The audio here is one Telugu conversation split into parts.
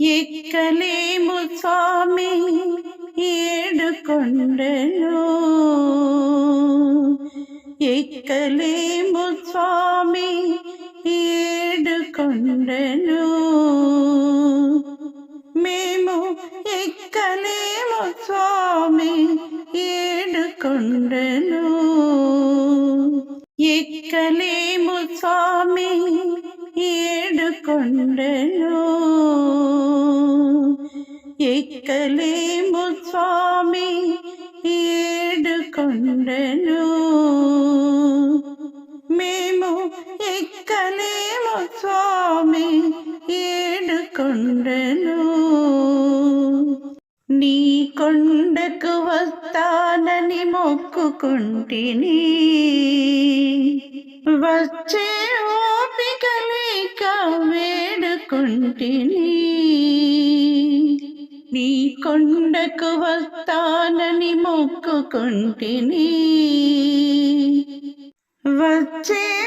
ఎక్కలేము స్వామి ఏడుకొండను. ఎక్కలేము స్వామి ఏడుకొండను. మేము ఎక్కలేము స్వామి ఏడుకొండను. ఎక్కలేము స్వామి ఏడుకొండను. ఎక్కలేము స్వామి ఏడు కొండలు మేము ఎక్కలేము స్వామి ఏడు నీ కొండకు వస్తానని మొక్కుకుంటిని. వచ్చే ఓపిక లేక వేడుకుంటిని. నీ కొండకు వస్తానని మొక్కుకుంటిని. వచ్చే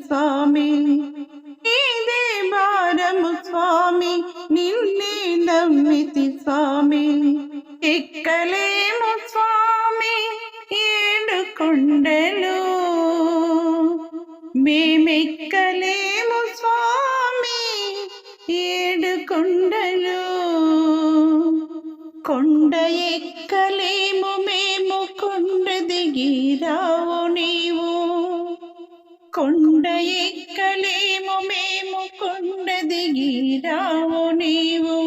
స్వామి. ఇదే భారము స్వామి నిన్నే నమ్మితి స్వామి. ఎక్కలేము స్వామి ఏడు కొండలు. మేమెక్కలేము స్వామి ఏడు కొండలు. కొండ ఎక్కలేము మే కొండ ఎక్కలేము మేము కొండ దిగిరావు నీవు.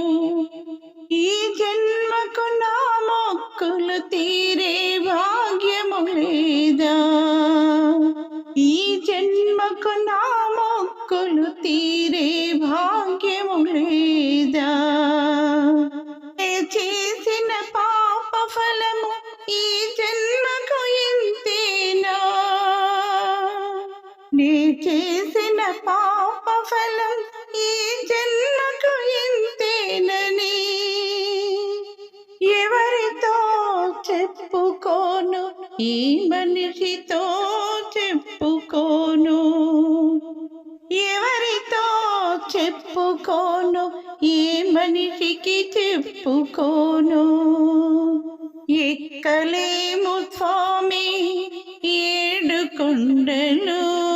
ఈ జన్మకు నా మొక్కులు తీరే భాగ్యము లేదా? ఈ జన్మకు నా మొక్కులు తీరే భాగ్యం నే చేసిన పాప ఫలం ఈ జన్మకు ఇంతేనని. ఎవరితో చెప్పుకోను? ఈ మనిషితో చెప్పుకోను. ఎవరితో చెప్పుకోను? ఈ మనిషికి చెప్పుకోను. ఎక్కలేము స్వామి ఏడు కొండలు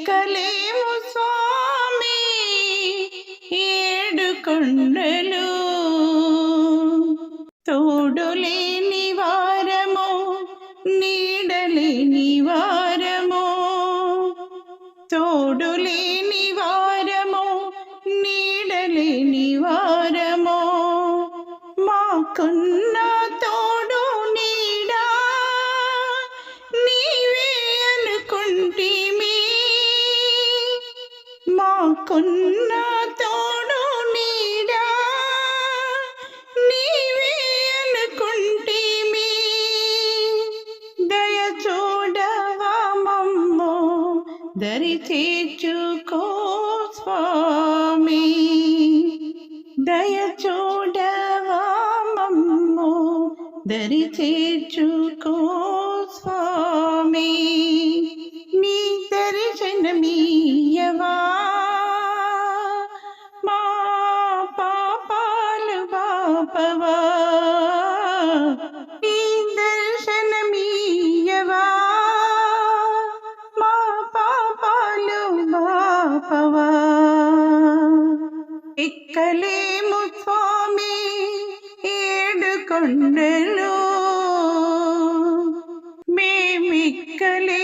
మేమెక్కలేము స్వామి ఏడు కొండలు తోడులేని వారము నీడలేని వారము. తోడులేని వారము నీడలేని వారము. మాకున్నా మాకున్న తోడు నీడా? నీవే అనుకుంటే దయ చూడవా దరి తీర్చుకో స్వామి. దయ చూడవా మమ్మో దరి తీర్చుకో ఎక్కలేము స్వామి ఏడు కొండలు మేమిక్కలేము